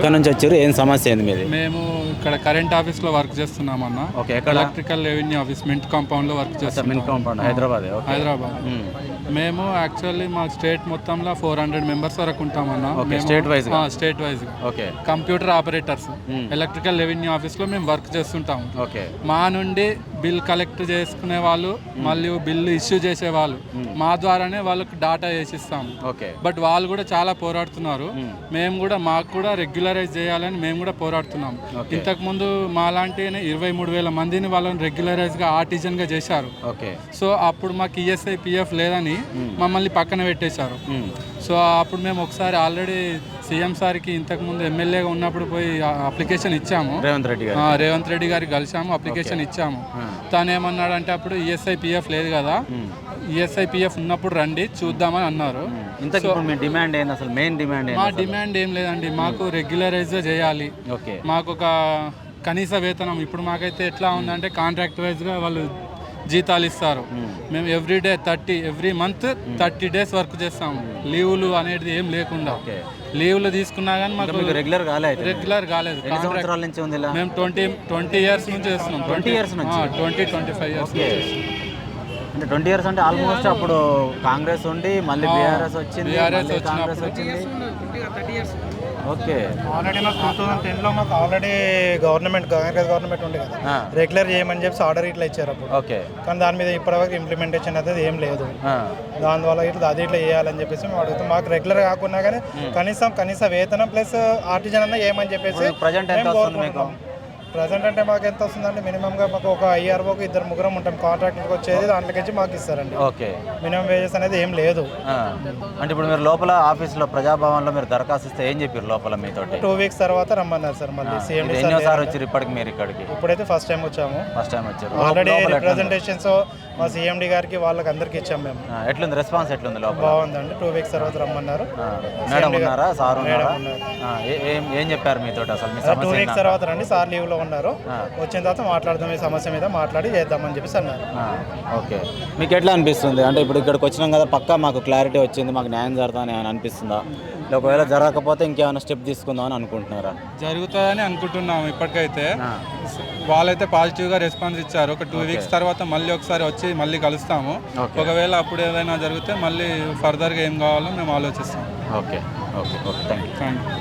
ఎక్కడి నుంచి వచ్చారు? ఏం సమస్య ఏంది మీది? మేము ఇక్కడ కరెంట్ ఆఫీస్లో వర్క్ చేస్తున్నాం అన్న ఓకే ఎక్కడ? ఎలక్ట్రికల్ రెవెన్యూ ఆఫీస్ మింట్ కాంపౌండ్లో వర్క్ మిన్ చేస్తున్నాం. కాంపౌండ్ హైదరాబాద్ హైదరాబాద్. మేము యాక్చువల్లీ మా స్టేట్ మొత్తంలో ఫోర్ హండ్రెడ్ మెంబర్స్ వరకు ఉంటామన్న. Okay state wise state wise okay computer operators electrical revenue ఆఫీస్లో మేము వర్క్ చేస్తుంటాం ఓకే మా నుండి బిల్ కలెక్ట్ చేసుకునే వాళ్ళు మళ్ళీ బిల్లు ఇష్యూ చేసే వాళ్ళు మా ద్వారానే వాళ్ళకి డాటా వేసిస్తాం ఓకే బట్ వాళ్ళు కూడా చాలా పోరాడుతున్నారు. మేము కూడా మాకు కూడా రెగ్యులరైజ్ చేయాలని మేము కూడా పోరాడుతున్నాం ఇంతకు ముందు మాలాంటి ఇరవై మూడు వేల మందిని వాళ్ళని రెగ్యులరైజ్గా ఆర్టిజన్గా చేశారు. ఓకే సో అప్పుడు మాకు ఈఎస్ఐ పిఎఫ్ లేదని మమ్మల్ని పక్కన పెట్టేశారు. సో అప్పుడు మేము ఒకసారి ఆల్రెడీ సీఎం సార్కి ఇంతకు ముందు ఎమ్మెల్యేగా ఉన్నప్పుడు పోయి అప్లికేషన్ ఇచ్చాము. రేవంత్ రెడ్డి రేవంత్ రెడ్డి గారికి కలిసాము అప్లికేషన్ ఇచ్చాము. తను ఏమన్నాడంటే అప్పుడు ఈఎస్ఐ పిఎఫ్ లేదు కదా ఈఎస్ఐ పిఎఫ్ ఉన్నప్పుడు రండి చూద్దామని అన్నారు. డిమాండ్ ఏంది? అసలు మెయిన్ డిమాండ్ మా డిమాండ్ ఏం లేదండి మాకు రెగ్యులరైజ్ చేయాలి. ఓకే. మాకు ఒక కనీస వేతనం ఇప్పుడు మాకైతే ఎట్లా ఉందంటే కాంట్రాక్ట్ వైజ్గా వాళ్ళు జీతాలు ఇస్తారు. మేము. Every day thirty every month thirty days work చేస్తాము. లీవులు అనేది ఏం లేకుండా. లీవులు తీసుకున్నా కానీ మాకు రెగ్యులర్ కాలే అయితే రెగ్యులర్ కాలేదు. మేము ట్వంటీ ట్వంటీ ఇయర్స్ నుంచి చేస్తున్నాం. ట్వంటీ నుంచి? ట్వంటీ ట్వంటీ ఫైవ్ ఇయర్స్ అంటే ట్వంటీ ఇయర్స్ అంటే ఆల్మోస్ట్ అప్పుడు కాంగ్రెస్ ఉండి మళ్ళీ బీఆర్ఎస్ వచ్చింది కాంగ్రెస్ వచ్చింది. ఓకే. ఆల్రెడీ మాకు టూ థౌసండ్ టెన్లో మాకు ఆల్రెడీ గవర్నమెంట్ కాంగ్రెస్ గవర్నమెంట్ ఉండే కదా. రెగ్యులర్ చేయమని చెప్పి ఆర్డర్ ఇట్లా ఇచ్చారు అప్పుడు. ఓకే. కానీ దాని మీద ఇప్పటివరకు ఇంప్లిమెంటేషన్ అనేది ఏం లేదు. ఆ, దానివల్ల ఇట్లా అది ఇట్లా చేయాలని చెప్పేసి మేము అడుగుతాం. మాకు రెగ్యులర్ కాకుండా కానీ కనీసం కనీస వేతనం ప్లస్ ఆర్టిజన్ అన్న ఏమని చెప్పేసి ప్రజెంట్ ఎంత వస్తుంది మీకు? ప్రజెంట్ అంటే మాకు ఎంత వస్తుందంటే మినిమంగా మాకు ఒక ఐఆర్ఓకి ఇద్దరు ముగ్గురం ఉంటాం. కాంట్రాక్టర్కి వచ్చేది దాంట్లోకి మాకు ఇస్తారండి. ఓకే. మినిమం వేజెస్ అనేది ఏం లేదు. అంటే ఇప్పుడు మీరు లోపల ఆఫీస్లో ప్రజాభవన్లో మీరు దరఖాస్తు ఇస్తే ఏం చెప్పారు లోపల మీతోటి? టూ వీక్స్ తర్వాత రమ్మన్నారు సార్ మళ్ళీ ఇది ఎన్నోసారి వచ్చారు ఇప్పటికి మీరు ఇక్కడికి? ఇప్పుడైతే ఫస్ట్ టైం వచ్చాము. ఫస్ట్ టైం వచ్చారు. ఆల్రెడీ? రిప్రజెంటేషన్స్ మా సీఎండి గారికి వాళ్ళకి అందరికి ఇచ్చాం మేము. ఎట్లుంది? రెస్పాన్స్ ఎట్లుంది లోపల? బాగుందండి. టూ వీక్స్ తర్వాత రమ్మన్నారు. మేడం ఉన్నారా? సార్ ఉన్నారా? ఏ- ఏం చెప్పారు మీతోటి అసలు? మీ టూ వీక్స్ తర్వాత రండి. సార్ లీవ్లో ఉన్నారు వచ్చిన తర్వాత మాట్లాడదాం ఈ సమస్య మీద మాట్లాడి చేద్దామని చెప్పేసి అన్నారు. ఆ, ఓకే. మీకు ఎట్లా అనిపిస్తుంది? అంటే ఇప్పుడు ఇక్కడికి వచ్చినాం కదా పక్కా మాకు క్లారిటీ వచ్చింది మాకు న్యాయం జరుగుతుందని ఏమైనా అనిపిస్తుందా? లేదా ఒకవేళ జరగకపోతే ఇంకేమైనా స్టెప్ తీసుకుందాం అని అనుకుంటున్నారా? జరుగుతుందని అనుకుంటున్నాము ఇప్పటికైతే. వాళ్ళైతే పాజిటివ్గా రెస్పాన్స్ ఇచ్చారు. ఒక టూ వీక్స్ తర్వాత మళ్ళీ ఒకసారి వచ్చి మళ్ళీ కలుస్తాము. ఒకవేళ అప్పుడు ఏదైనా జరిగితే మళ్ళీ ఫర్దర్గా ఏం కావాలో మేము ఆలోచిస్తాం. Okay. Okay. Okay. Thank you thank you